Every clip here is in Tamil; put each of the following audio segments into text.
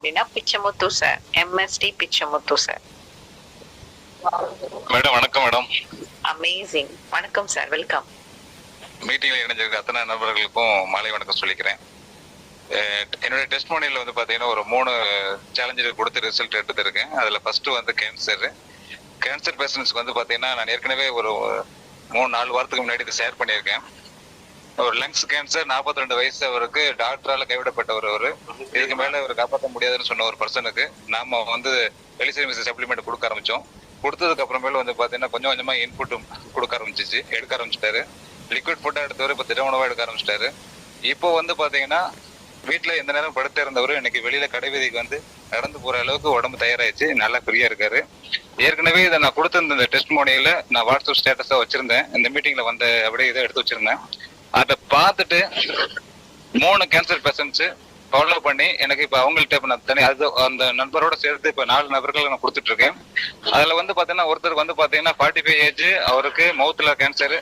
அப்படின்னா Pichamuthu sir MST Pichamuthu sir madam வணக்கம் மேடம். அமேசிங் வணக்கம் சார் வெல்கம் மீட்டிங்ல இணைஞ்சிருக்க அத்தனை நபர்களுக்கும் மாலை வணக்கம் சொல்லிக்கிறேன். அஹ் என்னுடைய டெஸ்ட் மோனியில் வந்து பாத்தீங்கன்னா ஒரு மூணு சேலஞ்சுகள் கொடுத்து ரிசல்ட் எடுத்திருக்கேன். அதுல ஃபர்ஸ்ட் வந்து கேன்சர் கேன்சர் பேஷண்ட்ஸ்க்கு வந்து பாத்தீங்கன்னா நான் ஏற்கனவே ஒரு மூணு நாலு வாரத்துக்கு முன்னாடி இதை ஷேர் பண்ணியிருக்கேன். ஒரு லங்ஸ் கேன்சர் 42 ரெண்டு வயசு அவருக்கு டாக்டரால கைவிடப்பட்டவர் அவரு. இதுக்கு மேல அவர் காப்பாற்ற முடியாதுன்னு சொன்ன ஒரு பர்சனுக்கு நாம வந்து வெளிசெரிமிஸ் சப்ளிமெண்ட் கொடுக்க ஆரம்பிச்சோம். கொடுத்ததுக்கு அப்புறமேல வந்து பாத்தீங்கன்னா கொஞ்சம் கொஞ்சமா இன்புட் கொடுக்க ஆரம்பிச்சிச்சு. எடுக்க ஆரம்பிச்சிட்டாரு. லிக்விட் ஃபுட்டா எடுத்தவர் இப்ப திட உணவா எடுக்க ஆரம்பிச்சிட்டாரு. இப்போ வந்து பாத்தீங்கன்னா வீட்டுல எந்த நேரம் படுத்து இருந்தவரும் இன்னைக்கு வெளியில கடைவீதிக்கு வந்து நடந்து போற அளவுக்கு உடம்பு தயாராயிடுச்சு. நல்லா ஃப்ரீயா இருக்காரு. ஏற்கனவே இதை நான் கொடுத்திருந்த இந்த டெஸ்ட் மோனியில நான் வாட்ஸ்அப் ஸ்டேட்டஸா வச்சிருந்தேன். இந்த மீட்டிங்ல வந்த அப்படியே இதை எடுத்து வச்சிருந்தேன். அதை பார்த்துட்டு மூணு கேன்சர் பேஷண்ட்ஸ் ஃபாலோ பண்ணி எனக்கு இப்ப அவங்கள்ட்ட இப்ப நான் தனி அது அந்த நண்பரோட சேர்த்து இப்ப நாலு நபர்கள் நான் கொடுத்துட்டு இருக்கேன். அதுல வந்து பாத்தீங்கன்னா ஒருத்தருக்கு வந்து பாத்தீங்கன்னா ஃபார்ட்டி ஃபைவ் ஏஜ் அவருக்கு மவுத்துல கேன்சர்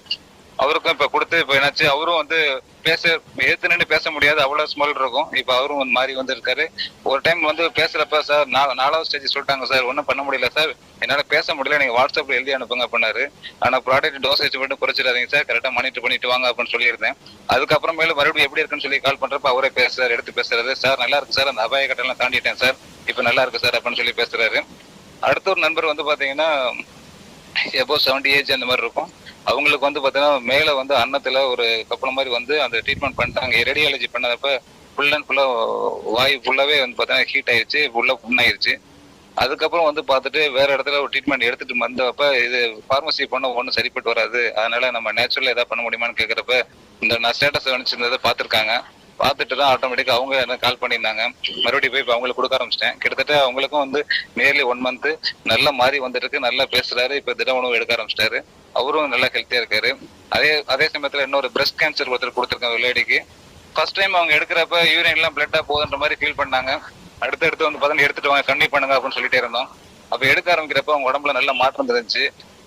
அவருக்கும் இப்ப கொடுத்து இப்ப என்னாச்சு அவரும் வந்து பேச ஏத்துனு நின்று பேச முடியாது. அவ்வளவு ஸ்மெல் இருக்கும். இப்ப அவரும் வந்து மாறி வந்து இருக்காரு ஒரு டைம் வந்து பேசுறப்ப சார் நாலாவது ஸ்டேஜ் சொல்லிட்டாங்க சார் ஒன்றும் பண்ண முடியல சார் என்னால பேச முடியல. நீங்க வாட்ஸ்அப்ல எழுதி அனுப்புங்க பண்ணாரு ஆனா ப்ராடக்ட் டோசேஜ் மட்டும் குறைச்சிடாதீங்க சார் கரெக்டா மானிட்டர் பண்ணிட்டு வாங்க அப்படின்னு சொல்லியிருந்தேன். அதுக்கப்புறமேல மறுபடியும் எப்படி இருக்குன்னு சொல்லி கால் பண்றப்ப அவரே பேசுறாரு எடுத்து பேசுறாரு சார் நல்லா இருக்கு சார் அந்த அபாய கட்டெல்லாம் தாண்டிட்டேன் சார் இப்ப நல்லா இருக்கு சார் அப்படின்னு சொல்லி பேசுறாரு. அடுத்த ஒரு நண்பர் வந்து பாத்தீங்கன்னா எபோ செவன்டி ஏஜ் அந்த மாதிரி இருக்கும். அவங்களுக்கு வந்து பாத்தீங்கன்னா மேல வந்து அன்னத்துல ஒரு கப்பல் மாதிரி வந்து அந்த ட்ரீட்மெண்ட் பண்ணிட்டாங்க ரேடியாலஜி பண்ணதப்ப ஃபுல் அண்ட் ஃபுல்லா வாய் ஃபுல்லாவே வந்து பாத்தீங்கன்னா ஹீட் ஆயிருச்சு ஃபுல்லா புண்ணாயிருச்சு. அதுக்கப்புறம் வந்து பார்த்துட்டு வேற இடத்துல ஒரு ட்ரீட்மெண்ட் எடுத்துட்டு வந்தப்ப இது ஃபார்மசி பண்ண ஒன்றும் சரிப்பட்டு வராது. அதனால நம்ம நேச்சுரலா ஏதாவது பண்ண முடியுமான்னு கேட்கறப்ப இந்த நான் ஸ்டேட்டஸ் அனுப்பிச்சிருந்ததை பார்த்துருக்காங்க பார்த்துட்டு தான் ஆட்டோமேட்டிக்கா அவங்க எனக்கு கால் பண்ணியிருந்தாங்க. மறுபடியும் போய் இப்போ அவங்களுக்கு கொடுக்க ஆரம்பிச்சிட்டேன். கிட்டத்தட்ட அவங்களுக்கும் வந்து நியர்லி ஒன் மந்த் நல்ல மாறி வந்துட்டு நல்லா பேசுறாரு. இப்போ திட உணவு எடுக்க ஆரம்பிச்சிட்டாரு. அவரும் நல்லா ஹெல்த்தியா இருக்காரு. அதே அதே சமயத்துல இன்னொரு பிரஸ்ட் கேன்சர் ஒருத்தர் கொடுத்துருக்காங்க ஒரு லேடிக்கு ஃபர்ஸ்ட் டைம் அவங்க எடுக்கிறப்ப யூரின் எல்லாம் பிளட்டா போகுதுன்ற மாதிரி ஃபீல் பண்ணாங்க. அடுத்தடுத்து அடுத்து வந்து பார்த்தீங்கன்னா எடுத்துட்டு வாங்க கண்டி பண்ணுங்க அப்படின்னு சொல்லிட்டே இருந்தோம். அப்ப எடுக்க ஆரம்பிக்கிறப்ப அவங்க உடம்புல நல்ல மாற்றம் இருந்துச்சு.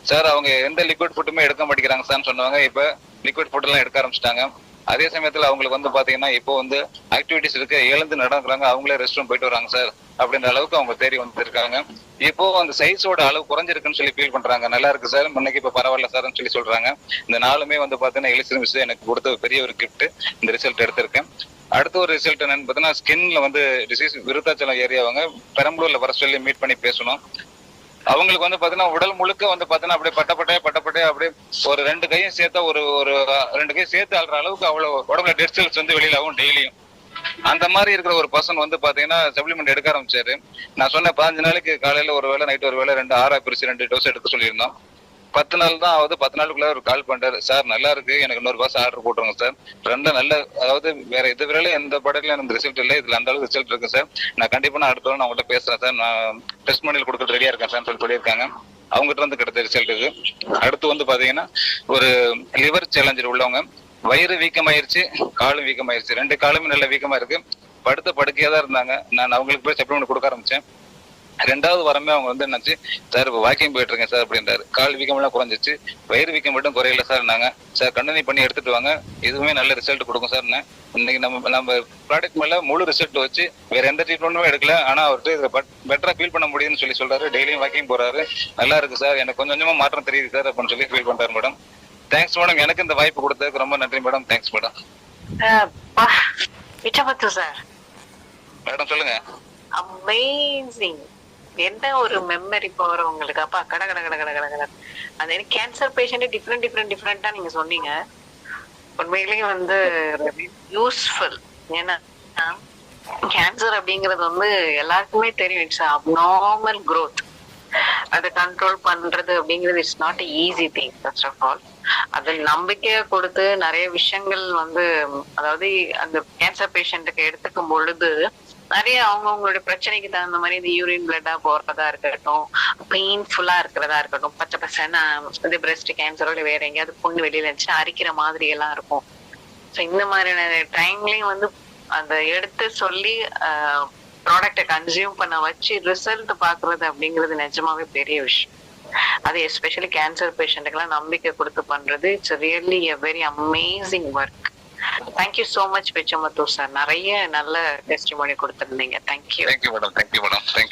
சார் அவங்க எந்த லிக்விட் ஃபுட்டுமே எடுக்க மாட்டேங்கிறாங்க சார்னு சொன்னாங்க இப்ப லிக்விட் ஃபுட் எல்லாம் எடுக்க ஆரம்பிச்சிட்டாங்க. அதே சமயத்துல அவங்களுக்கு வந்து பாத்தீங்கன்னா இப்போ வந்து ஆக்டிவிட்டிஸ் இருக்கு. எழுந்து நடக்கிறாங்க அவங்களே ரெஸ்ட் ரூம் போயிட்டு வராங்க சார் அப்படின்ற அளவுக்கு அவங்க தேடி வந்துருக்காங்க. இப்போ அந்த சைஸோட அளவு குறைஞ்சிருக்குன்னு சொல்லி ஃபீல் பண்றாங்க. நல்லா இருக்கு சார் முன்னைக்கு இப்ப பரவாயில்ல சார்னு சொல்லி சொல்றாங்க. இந்த நாளுமே வந்து பாத்தீங்கன்னா எலிசின் மிஸ் எனக்கு கொடுத்த பெரிய ஒரு கிஃப்ட் இந்த ரிசல்ட் எடுத்திருக்கேன். அடுத்த ஒரு ரிசல்ட் என்னன்னு பார்த்தீங்கன்னா ஸ்கின்ல வந்து டிசீஸ் விருத்தாச்சலம் ஏரியாவங்க பெரம்பலூர்ல வர சொல்லி மீட் பண்ணி பேசணும். அவங்களுக்கு வந்து பாத்தீங்கன்னா உடல் முழுக்க வந்து பாத்தீங்கன்னா அப்படியே பட்டப்பட்டையா பட்டப்பட்டையா அப்படியே ஒரு ரெண்டு கையும் சேர்த்தா ஒரு ஒரு ரெண்டு கையும் சேர்த்து ஆள்ற அளவுக்கு அவ்வளவு உடம்புல டெட் செல்ஸ் வந்து வெளியில ஆகும் டெய்லியும் அந்த மாதிரி இருக்கிற ஒரு பர்சன் வந்து பாத்தீங்கன்னா சப்ளிமெண்ட் எடுக்க ஆரம்பிச்சாரு. நான் சொன்ன பதினஞ்சு நாளைக்கு காலையில ஒரு வேளை நைட் ஒரு வேளை ரெண்டு ஆறா பிரிச்சு ரெண்டு டோஸ் எடுக்க சொல்லியிருந்தோம். பத்து நாள் தான் ஆகுது. பத்து நாளுக்குள்ள ஒரு கால் பண்றாரு. சார் நல்லா இருக்கு. எனக்கு இன்னொரு பாஸ் ஆர்டர் போட்டுருங்க சார் ரெண்டு நல்ல அதாவது வேற எது வேலையில எந்த படத்துல எனக்கு ரிசல்ட் இல்லை. இதுல அந்த அளவுக்கு ரிசல்ட் இருக்கு சார் நான் கண்டிப்பா நான் அடுத்த நான் உங்கள்கிட்ட பேசுறேன் சார் நான் டெஸ்ட் மணியில் கொடுக்க ரெடியா இருக்கேன் சார் சொல்லி சொல்லியிருக்காங்க. அவங்ககிட்ட இருந்து கிடைச்ச ரிசல்ட் இது. அடுத்து வந்து பாத்தீங்கன்னா ஒரு லிவர் சேலஞ்சர் உள்ளவங்க. வயிறு வீக்கமாயிருச்சு காலும் வீக்கமாயிருச்சு. ரெண்டு காலுமே நல்ல வீக்கமா இருக்கு. படுத்த படுக்கையா தான் இருந்தாங்க. நான் அவங்களுக்கு போய் சப்ளிமெண்ட் கொடுக்க ஆரம்பிச்சேன். ரெண்டாவது வாரமே அவங்க வந்து என்னாச்சு சார் இப்போ வாக்கிங் போயிட்டு இருக்கேன் சார் அப்படின்றாரு. கால் வீக்கம் எல்லாம் குறைஞ்சிச்சு வயிறு வீக்கம் மட்டும் குறையல சார் நாங்க. சார் கண்டினியூ பண்ணி எடுத்துட்டு வாங்க. இதுவுமே நல்ல ரிசல்ட் கொடுக்கும் சார் இன்னைக்கு நம்ம நம்ம ப்ராடக்ட் மேல முழு ரிசல்ட் வச்சு வேற எந்த ட்ரீட்மெண்ட்டுமே எடுக்கல. ஆனா அவர்கிட்ட இதை பெட்டரா ஃபீல் பண்ண முடியும்னு சொல்லி சொல்றாரு. டெய்லியும் வாக்கிங் போறாரு. நல்லா இருக்கு சார். எனக்கு கொஞ்சம் கொஞ்சமா மாற்றம் தெரியுது சார் அப்படின்னு சொல்லி ஃபீல் பண்றாரு மேடம் தேங்க்ஸ் மேடம் எனக்கு இந்த வாய்ப்பு கொடுத்ததுக்கு ரொம்ப நன்றி madam thanks madam Pichamuthu sir madam சொல்லுங்க. அமேசிங் என்ன ஒரு மெமரி பவர் உங்களுக்கு? அப்பா கட கட கட கட கட கட. அந்த கேன்சர் பேஷண்ட் டிஃப்ரெண்ட் டிஃப்ரெண்ட் டிஃப்ரெண்டா நீங்க சொன்னீங்க. உண்மையிலேயே வந்து யூஸ்ஃபுல் ஏன்னா கேன்சர் அப்படிங்கிறது வந்து எல்லாருக்குமே தெரியும். It's abnormal growth. அதை கண்ட்ரோல் பண்றது அப்படிங்கிறது it's not easy thing first of all அது நம்பிக்கையை கொடுத்து நிறைய விஷயங்கள் வந்து அதாவது அந்த கேன்சர் பேஷண்ட்டுக்கு எடுத்துக்கும் பொழுது நிறைய அவங்கவுங்களுடைய பிரச்சனைக்கு தகுந்த மாதிரி இந்த யூரின் பிளட்டா போறதா இருக்கட்டும் பெயின்ஃபுல்லா இருக்கிறதா இருக்கட்டும் பச்சை பசன்னு இது பிரஸ்ட் கேன்சரோட வேற எங்கேயாவது புண்ணு வெளியில இருந்துச்சு அரிக்கிற மாதிரி எல்லாம் இருக்கும். ஸோ இந்த மாதிரியான டைம்லயும் வந்து அந்த எடுத்து சொல்லி ப்ராடக்டை கன்சியூம் பண்ண வச்சு ரிசல்ட் பாக்குறது அப்படிங்கிறது நிஜமாவே பெரிய விஷயம். அது எஸ்பெஷலி கேன்சர் பேஷண்ட்டுக்கெல்லாம் நம்பிக்கை கொடுத்து பண்றது it's really a very amazing work thank you so much Pichamathur sir நிறைய நல்ல டெஸ்டிமோனி கொடுத்துருந்தீங்க. Thank you thank you madam thank you madam thank you